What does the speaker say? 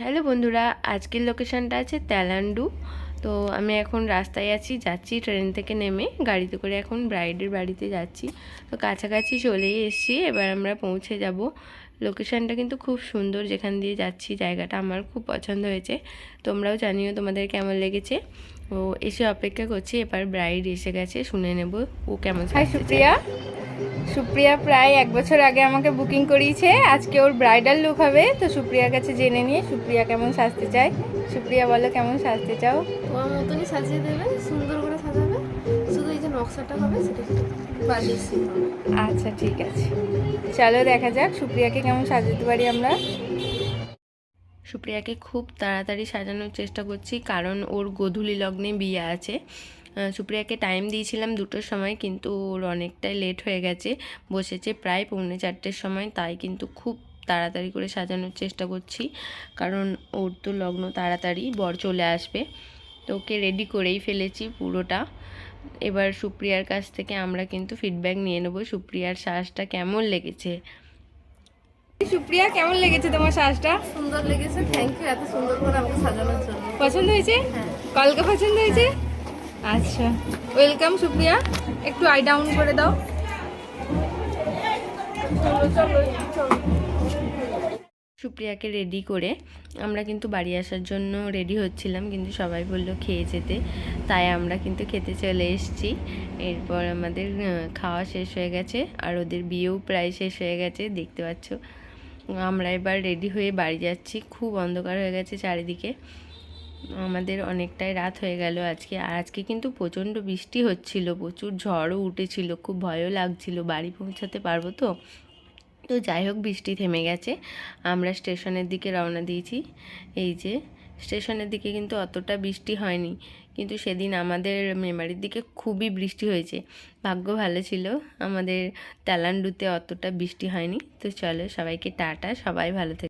Hello বন্ধুরা আজকের লোকেশনটা আছে তেলান্ডু। তো আমি এখন রাস্তায় আছি যাচ্ছি ট্রেন থেকে নেমে। গাড়িতে করে এখন ব্রাইডের বাড়িতে যাচ্ছি। তো কাছাকাছি চলেই এসেছি এবার আমরা পৌঁছে যাব। লোকেশনটা কিন্তু খুব সুন্দর যেখান দিয়ে যাচ্ছি জায়গাটা আমার খুব পছন্দ হয়েছে। তোমরাও জানিও তোমাদের কেমন লেগেছে। ও এসে অপেক্ষা করছি এবার ব্রাইড এসে গেছে শুনে নেব ও কেমন সুপ্রিয়া। সুপ্রিয়া প্রায় এক বছর আগে আমাকে বুকিং করিয়েছে। আজকে ওর ব্রাইডাল লুক হবে। তো সুপ্রিয়ার কাছে জেনে নিয়ে সুপ্রিয়া কেমন সাজতে চায়? সুপ্রিয়া বলো কেমন সাজতে চাও? তোমার মতনই সাজিয়ে দেবে সুন্দর করে সাজাবে। শুধু এই যে নকশাটা হবে সেটা আচ্ছা ঠিক আছে। চলো দেখা যাক সুপ্রিয়াকে কেমন সাজাতে পারি আমরা। সুপ্রিয়াকে খুব তাড়াতাড়ি সাজানোর চেষ্টা করছি কারণ ওর গোধূলি লগ্নে বিয়ে আছে। সুপ্রিয়াকে টাইম দিয়েছিলাম দুটোর সময় কিন্তু ওর অনেকটাই লেট হয়ে গেছে। বসেছে প্রায় পৌনে চারটের সময় তাই কিন্তু খুব তাড়াতাড়ি করে সাজানোর চেষ্টা করছি। কারণ ওর তো লগ্ন তাড়াতাড়ি বর চলে আসবে। তো ওকে রেডি করেই ফেলেছি পুরোটা। এবার সুপ্রিয়ার কাছ থেকে আমরা কিন্তু ফিডব্যাক নিয়ে নেব। সুপ্রিয়ার শ্বাসটা কেমন লেগেছে? সুপ্রিয়া কেমন লেগেছে তোমার শ্বাসটা? সুন্দর লেগেছে থ্যাংক ইউ এত সুন্দর করে আমাকে সাজানোর জন্য। পছন্দ হয়েছে? হ্যাঁ। কলকা পছন্দ হয়েছে? আচ্ছা। ওয়েলকাম সুপ্রিয়া। একটু আই ডাউন করে দাও। সুপ্রিয়াকে রেডি করে আমরা কিন্তু বাড়ি আসার জন্য রেডি হচ্ছিলাম, কিন্তু সবাই বলল খেয়ে যেতে। তাই আমরা কিন্তু খেতে চলে এসেছি। এরপর আমাদের খাওয়া শেষ হয়ে গেছে, আর ওদের বিয়েও প্রায় শেষ হয়ে গেছে, দেখতে পাচ্ছ। আমরা এবার রেডি হয়ে বাড়ি যাচ্ছি। খুব অন্ধকার হয়ে গেছে চারিদিকে। আমাদের অনেকটাই রাত হয়ে গেল আজকে। আর আজকে কিন্তু প্রচণ্ড বৃষ্টি হচ্ছিল, প্রচুর ঝড়ও উঠেছিল, খুব ভয়ও লাগছিল, বাড়ি পৌঁছাতে পারব তো? তো যাই হোক, বৃষ্টি থেমে গেছে। আমরা স্টেশনের দিকে রওনা দিয়েছি। এই যে, স্টেশনের দিকে কিন্তু অতটা বৃষ্টি হয়নি, কিন্তু সেদিন আমাদের মেমারির দিকে খুবই বৃষ্টি হয়েছে। ভাগ্য ভালো ছিল, আমাদের তেলান্ডুতে অতটা বৃষ্টি হয়নি। তো চলো, সবাইকে টাটা, সবাই ভালো থেকে।